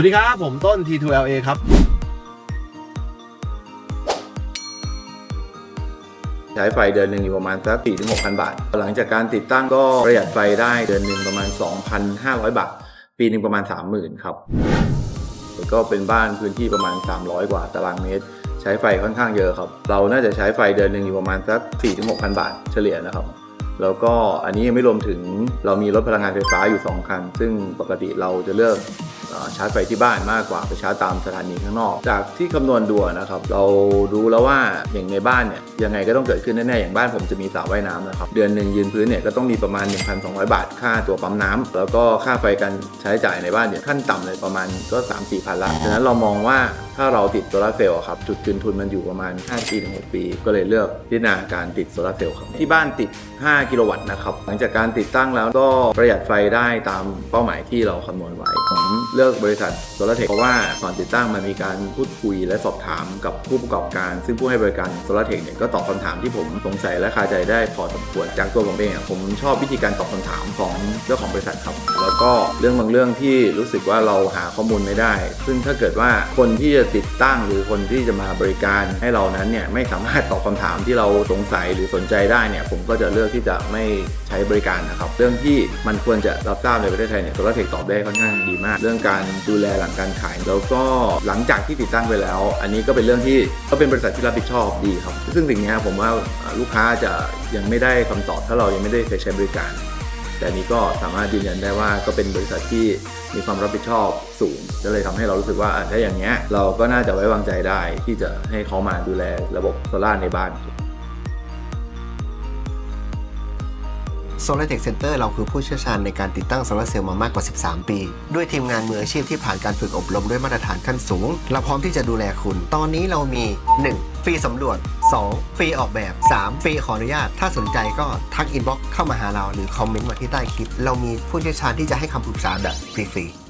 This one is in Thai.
วัสดีครับ ผมต้น T2LA ครับ ใช้ไฟเดือนหนึ่งอยู่ประมาณสัก4 6 0 0 0 บาท หลังจากการติดตั้งก็ประหยัดไฟได้เดือนหนึ่งประมาณ 2,500 บาท ปีหนึ่งประมาณ 30,000 ครับแล้วก็เป็นบ้านพื้นที่ประมาณ 300 กว่าตารางเมตร ใช้ไฟค่อนข้างเยอะครับ เราน่าจะใช้ไฟเดือนหนึ่งอยู่ประมาณสัก4 6 0 0 0 บาทเฉลี่ยนะครับแล้วก็อันนี้ยังไม่รวมถึงเรามีรถพลังงานไฟฟ้าอยู่ 2 คัน ซึ่งปกติเราจะเลือก ชาร์จไฟที่บ้านมากกว่าไปชาร์จตามสถานีข้างนอก จากที่คำนวณดูนะครับ เรารู้แล้วว่าอย่างในบ้านเนี่ยยังไงก็ต้องเกิดขึ้นแน่ๆอย่างบ้านผมจะมีสระว่ายน้ำนะครับ เดือนหนึ่งยืนพื้นเนี่ยก็ต้องมีประมาณ 1,200 บาทค่าตัวปั๊มน้ำแล้วก็ค่าไฟการใช้จ่ายในบ้านเนี่ยขั้นต่ำเลยประมาณก็3-4พันละฉะนั้นเรามองว่าถ้าเราติดโซลาเซลล์ครับจุดคืนทุนมันอยู่ประมาณ 5 ปีถึง6ปี ก็เลยเลือกพิจารณาการติดโซลาเซลล์ครับที่บ้านติด 5 กิโลวัตต์นะครับหลังจากการติดตั้งแล้วก็ประหยัดไฟได้ตามเป้าหมายที่เราคำนวณไว้ผมเลือกบริษัทโซลาร์เทคเพราะว่าก่อนติดตั้งมันมีการพูดคุยและสอบถามกับผู้ประกอบการ ซึ่งผู้ให้บริการโซลาร์เทคเนี่ยก็ตอบคำถามที่ผมสงสัยและคาใจได้พอสมควรจากตัวผมเองอะผมชอบวิธีการตอบคำถามของเจ้าของบริษัทครับ แล้วก็เรื่องบางเรื่องที่รู้สึกว่าเราหาข้อมูลไม่ได้ ซึ่งถ้าเกิดว่าคนที่จะติดตั้งหรือคนที่จะมาบริการให้เรานั้นเนี่ยไม่สามารถตอบคำถามที่เราสงสัยหรือสนใจได้เนี่ยผมก็จะเลือกที่จะไม่ใช้บริการนะครับ เรื่องที่มันควรจะรับทราบในประเทศไทยเนี่ยโซลาร์เทคตอบได้ค่อนข้างดีมาก เรื่องการดูแลหลังการขาย แล้วก็หลังจากที่ติดตั้งไปแล้ว อันนี้ก็เป็นเรื่องที่ก็เป็นบริษัทที่รับผิดชอบดีครับ ซึ่งสิ่งนี้ผมว่าลูกค้าจะยังไม่ได้คำตอบถ้าเรายังไม่ได้ไปใช้บริการ แต่นี้ก็สามารถยืนยันได้ว่าก็เป็นบริษัทที่มีความรับผิดชอบสูง ก็เลยทำให้เรารู้สึกว่าถ้าอย่างเงี้ยเราก็น่าจะไว้วางใจได้ที่จะให้เขามาดูแลระบบโซล่าในบ้าน Solar Tech Center เราคือผู้เชี่ยวชาญในการติดตั้งโซลาร์เซลล์มามากกว่า 13 ปี ด้วยทีมงานมืออาชีพที่ผ่านการฝึกอบรมด้วยมาตรฐานขั้นสูง เราพร้อมที่จะดูแลคุณ ตอนนี้เรามี 1. ฟรีสำรวจ 2. ฟรีออกแบบ 3. ฟรีขออนุญาต ถ้าสนใจก็ทักอินบ็อกเข้ามาหาเราหรือคอมเมนต์มาที่ใต้คลิป เรามีผู้เชี่ยวชาญที่จะให้คำปรึกษาแบบฟรีๆ